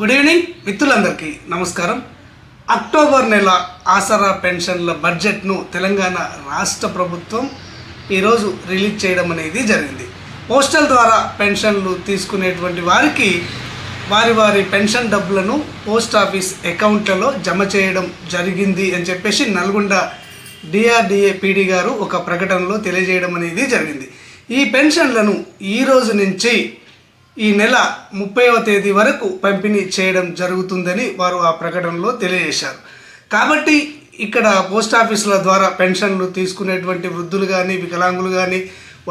Good evening మిత్రులందరికీ నమస్కారం. October నెల ఆసరా పెన్షన్ల బడ్జెట్ను తెలంగాణ రాష్ట్ర ప్రభుత్వం ఈరోజు రిలీజ్ చేయడం అనేది జరిగింది. పోస్టల్ ద్వారా పెన్షన్లు తీసుకునేటువంటి వారికి వారి వారి పెన్షన్ డబ్బులను పోస్ట్ ఆఫీస్ అకౌంట్లలో జమ చేయడం జరిగింది అని చెప్పేసి నల్గొండ డిఆర్డిఏ పీడీ గారు ఒక ప్రకటనలో తెలియజేయడం అనేది జరిగింది. ఈ పెన్షన్లను ఈ రోజు నుంచి ఈ నెల ముప్పైవ తేదీ వరకు పంపిణీ చేయడం జరుగుతుందని వారు ఆ ప్రకటనలో తెలియజేశారు. కాబట్టి ఇక్కడ పోస్ట్ ఆఫీసుల ద్వారా పెన్షన్లు తీసుకునేటువంటి వృద్ధులు కానీ వికలాంగులు కానీ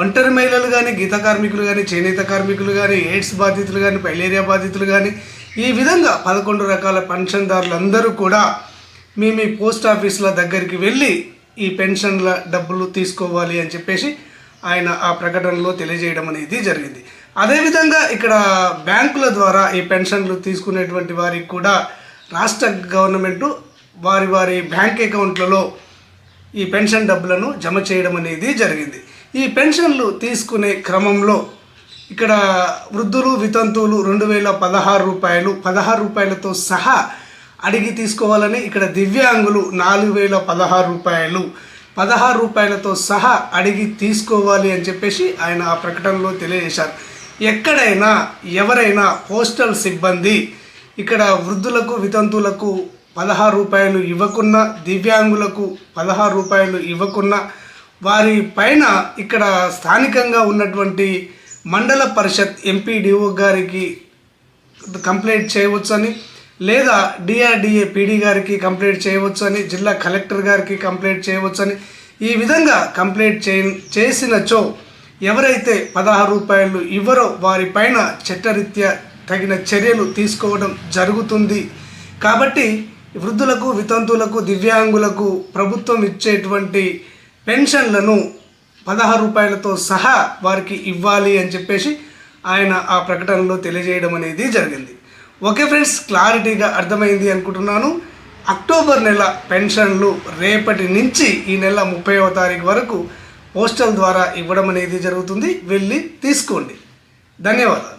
ఒంటరి మహిళలు కానీ గీత కార్మికులు కానీ చేనేత కార్మికులు కానీ ఎయిడ్స్ బాధితులు కానీ పైలేరియా బాధితులు కానీ ఈ విధంగా పదకొండు రకాల పెన్షన్దారులందరూ కూడా మీ మీ పోస్ట్ ఆఫీసుల దగ్గరికి వెళ్ళి ఈ పెన్షన్ల డబ్బులు తీసుకోవాలి అని చెప్పేసి ఆయన ఆ ప్రకటనలో తెలియజేయడం అనేది జరిగింది. అదేవిధంగా ఇక్కడ బ్యాంకుల ద్వారా ఈ పెన్షన్లు తీసుకునేటువంటి వారికి కూడా రాష్ట్ర గవర్నమెంటు వారి వారి బ్యాంక్ అకౌంట్లలో ఈ పెన్షన్ డబ్బులను జమ చేయడం అనేది జరిగింది. ఈ పెన్షన్లు తీసుకునే క్రమంలో ఇక్కడ వృద్ధులు వితంతువులు రెండు వేల పదహారు రూపాయలు పదహారు రూపాయలతో సహా అడిగి తీసుకోవాలని ఇక్కడ దివ్యాంగులు నాలుగు వేల పదహారు రూపాయలు పదహారు రూపాయలతో సహా అడిగి తీసుకోవాలి అని చెప్పేసి ఆయన ఆ ప్రకటనలో తెలియజేశారు. ఎక్కడైనా ఎవరైనా పోస్టల్ సిబ్బంది ఇక్కడ వృద్ధులకు వితంతులకు పదహారు రూపాయలు ఇవ్వకున్నా దివ్యాంగులకు పదహారు రూపాయలు ఇవ్వకున్నా వారి పైన ఇక్కడ స్థానికంగా ఉన్నటువంటి మండల పరిషత్ ఎంపీడీఓ గారికి కంప్లైంట్ చేయవచ్చని లేదా డిఆర్డిఏ పీడీ గారికి కంప్లైంట్ చేయవచ్చని జిల్లా కలెక్టర్ గారికి కంప్లైంట్ చేయవచ్చని ఈ విధంగా కంప్లైంట్ చే చేసినచో ఎవరైతే పదహారు రూపాయలు ఇవ్వరో వారిపైన చట్టరీత్యా తగిన చర్యలు తీసుకోవడం జరుగుతుంది. కాబట్టి వృద్ధులకు వితంతువులకు దివ్యాంగులకు ప్రభుత్వం ఇచ్చేటువంటి పెన్షన్లను పదహారు రూపాయలతో సహా వారికి ఇవ్వాలి అని చెప్పేసి ఆయన ఆ ప్రకటనలో తెలియజేయడం అనేది జరిగింది. ఓకే ఫ్రెండ్స్ క్లారిటీగా అర్థమైంది అనుకుంటున్నాను. అక్టోబర్ నెల పెన్షన్లు రేపటి నుంచి ఈ నెల ముప్పైవ తారీఖు వరకు పోస్టల్ ద్వారా ఇవ్వడం అనేది జరుగుతుంది. వెళ్ళి తీసుకోండి. ధన్యవాదాలు.